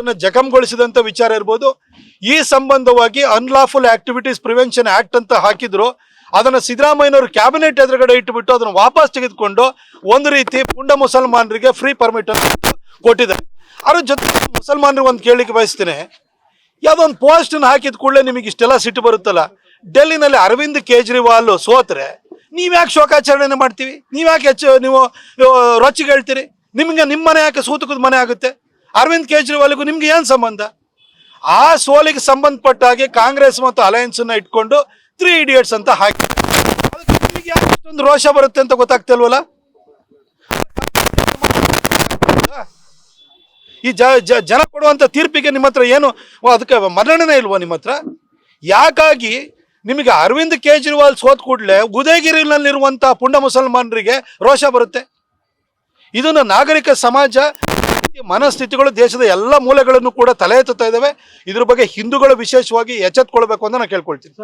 ಅದನ್ನ ಜಖಂಗೊಳಿಸಿದಂತ ವಿಚಾರ ಇರ್ಬೋದು. ಈ ಸಂಬಂಧವಾಗಿ ಅನ್ಲಾಫುಲ್ ಆಕ್ಟಿವಿಟೀಸ್ ಪ್ರಿವೆನ್ಷನ್ ಆಕ್ಟ್ ಅಂತ ಹಾಕಿದ್ರು. ಅದನ್ನು ಸಿದ್ದರಾಮಯ್ಯನವರು ಕ್ಯಾಬಿನೆಟ್ ಎದುರುಗಡೆ ಇಟ್ಟುಬಿಟ್ಟು ಅದನ್ನು ವಾಪಸ್ ತೆಗೆದುಕೊಂಡು ಒಂದು ರೀತಿ ಪುಂಡ ಮುಸಲ್ಮಾನರಿಗೆ ಫ್ರೀ ಪರ್ಮಿಟ್ ಅಂತ ಕೊಟ್ಟಿದ್ದಾರೆ. ಅದ್ರ ಜೊತೆ ಮುಸಲ್ಮಾನರಿಗೆ ಒಂದು ಕೇಳಲಿಕ್ಕೆ ಬಯಸ್ತೇನೆ. ಯಾವುದೊಂದು ಪೋಸ್ಟನ್ನು ಹಾಕಿದ ಕೂಡಲೇ ನಿಮಗೆ ಇಷ್ಟೆಲ್ಲ ಸಿಟ್ಟು ಬರುತ್ತಲ್ಲ? ಡೆಲ್ಲಿನಲ್ಲಿ ಅರವಿಂದ್ ಕೇಜ್ರಿವಾಲ್ ಸೋತ್ರೆ ನೀವ್ಯಾಕೆ ಶೋಕಾಚರಣೆ ಮಾಡ್ತೀವಿ? ನೀವ್ಯಾಕೆ ಹೆಚ್ಚು ನೀವು ರೊಚ್ಚಿಗೆ ಹೇಳ್ತೀರಿ? ನಿಮಗೆ ನಿಮ್ಮ ಮನೆ ಯಾಕೆ ಸೂತಕದ ಮನೆ ಆಗುತ್ತೆ? ಅರವಿಂದ್ ಕೇಜ್ರಿವಾಲ್ಗೂ ನಿಮ್ಗೆ ಏನು ಸಂಬಂಧ? ಆ ಸೋಲಿಗೆ ಸಂಬಂಧಪಟ್ಟ ಹಾಗೆ ಕಾಂಗ್ರೆಸ್ ಮತ್ತು ಅಲಯನ್ಸನ್ನ ಇಟ್ಕೊಂಡು ತ್ರೀ ಇಡಿಯಟ್ಸ್ ಅಂತ ಹಾಕಿ ಇಷ್ಟೊಂದು ರೋಷ ಬರುತ್ತೆ ಅಂತ ಗೊತ್ತಾಗ್ತಿಲ್ವಲ್ಲ? ಈ ಜ ಜನ ಕೊಡುವಂಥ ತೀರ್ಪಿಗೆ ನಿಮ್ಮ ಹತ್ರ ಏನು ಅದಕ್ಕೆ ಮರಣನೆ ಇಲ್ವೋ ನಿಮ್ಮ ಹತ್ರ? ಯಾಕಾಗಿ ನಿಮಗೆ ಅರವಿಂದ್ ಕೇಜ್ರಿವಾಲ್ ಸೋತ್ ಕೂಡಲೇ ಉದಯಗಿರಿನಲ್ಲಿರುವಂಥ ಪುಂಡ ಮುಸಲ್ಮಾನರಿಗೆ ರೋಷ ಬರುತ್ತೆ? ಇದನ್ನು ನಾಗರಿಕ ಸಮಾಜ ಮನಸ್ಥಿತಿಗಳು ದೇಶದ ಎಲ್ಲ ಮೂಲೆಗಳನ್ನು ಕೂಡ ತಲೆ ಎತ್ತುತ್ತಾ ಇದ್ದಾವೆ. ಇದ್ರ ಬಗ್ಗೆ ಹಿಂದೂಗಳು ವಿಶೇಷವಾಗಿ ಎಚ್ಚೆತ್ಕೊಳ್ಬೇಕು ಅಂತ ನಾನು ಕೇಳ್ಕೊಳ್ತೀನಿ.